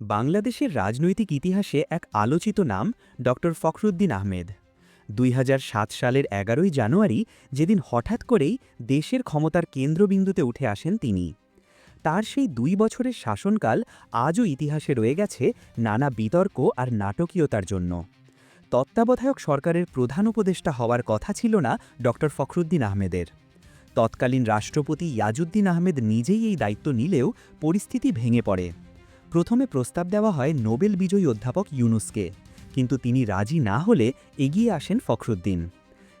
বাংলাদেশের রাজনৈতিক ইতিহাসে এক আলোচিত নাম ড. ফখরুদ্দিন আহমেদ। দুই হাজার সাত সালের এগারোই জানুয়ারি যেদিন হঠাৎ করেই দেশের ক্ষমতার কেন্দ্রবিন্দুতে উঠে আসেন তিনি। তার সেই দুই বছরের শাসনকাল আজও ইতিহাসে রয়ে গেছে নানা বিতর্ক আর নাটকীয়তার জন্য। তত্ত্বাবধায়ক সরকারের প্রধান উপদেষ্টা হওয়ার কথা ছিল না ড. ফখরুদ্দিন আহমেদের। তৎকালীন রাষ্ট্রপতি ইয়াজুদ্দিন আহমেদ নিজেই এই দায়িত্ব নিলেও পরিস্থিতি ভেঙে পড়ে। প্রথমে প্রস্তাব দেওয়া হয় নোবেল বিজয়ী অধ্যাপক ইউনুসকে, কিন্তু তিনি রাজি না হলে এগিয়ে আসেন ফখরুদ্দিন।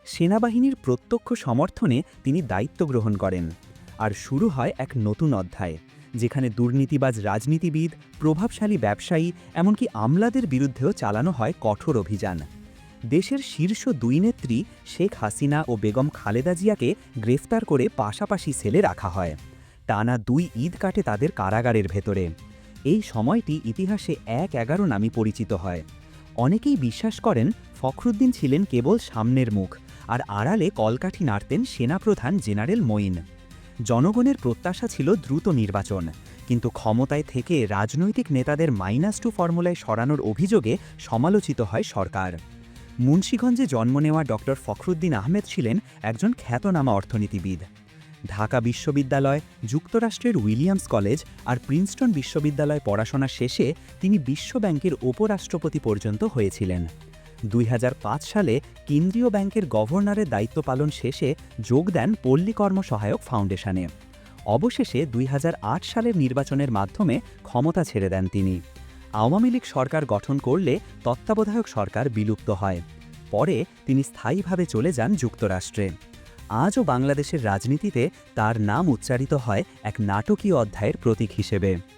সেনাবাহিনীর প্রত্যক্ষ সমর্থনে তিনি দায়িত্ব গ্রহণ করেন। আর শুরু হয় এক নতুন অধ্যায়, যেখানে দুর্নীতিবাজ রাজনীতিবিদ, প্রভাবশালী ব্যবসায়ী, এমনকি আমলাদের বিরুদ্ধেও চালানো হয় কঠোর অভিযান। দেশের শীর্ষ দুই নেত্রী শেখ হাসিনা ও বেগম খালেদা জিয়াকে গ্রেফতার করে পাশাপাশি সেলে রাখা হয়। টানা দুই ঈদ কাটে তাদের কারাগারের ভেতরে। এই সময়টি ইতিহাসে এক এগারো নামে পরিচিত হয়। অনেকেই বিশ্বাস করেন ফখরুদ্দিন ছিলেন কেবল সামনের মুখ, আর আড়ালে কলকাঠি নাড়তেন সেনাপ্রধান জেনারেল মঈন। জনগণের প্রত্যাশা ছিল দ্রুত নির্বাচন, কিন্তু ক্ষমতায় থেকে রাজনৈতিক নেতাদের মাইনাস টু ফর্মুলায় সরানোর অভিযোগে সমালোচিত হয় সরকার। মুন্সীগঞ্জে জন্ম নেওয়া ডক্টর ফখরুদ্দিন আহমেদ ছিলেন একজন খ্যাতনামা অর্থনীতিবিদ। ঢাকা বিশ্ববিদ্যালয়, যুক্তরাষ্ট্রের উইলিয়ামস কলেজ আর প্রিন্সটন বিশ্ববিদ্যালয় পড়াশোনা শেষে তিনি বিশ্বব্যাংকের উপরাষ্ট্রপতি পর্যন্ত হয়েছিলেন। দুই হাজার পাঁচ সালে কেন্দ্রীয় ব্যাংকের গভর্নরের দায়িত্ব পালন শেষে যোগ দেন পল্লী কর্ম সহায়ক ফাউন্ডেশনে। অবশেষে দুই হাজার আট সালের নির্বাচনের মাধ্যমে ক্ষমতা ছেড়ে দেন তিনি। আওয়ামী লীগ সরকার গঠন করলে তত্ত্বাবধায়ক সরকার বিলুপ্ত হয়। পরে তিনি স্থায়ীভাবে চলে যান যুক্তরাষ্ট্রে। আজও বাংলাদেশের রাজনীতিতে তার নাম উচ্চারিত হয় এক নাটকীয় অধ্যায়ের প্রতীক হিসেবে।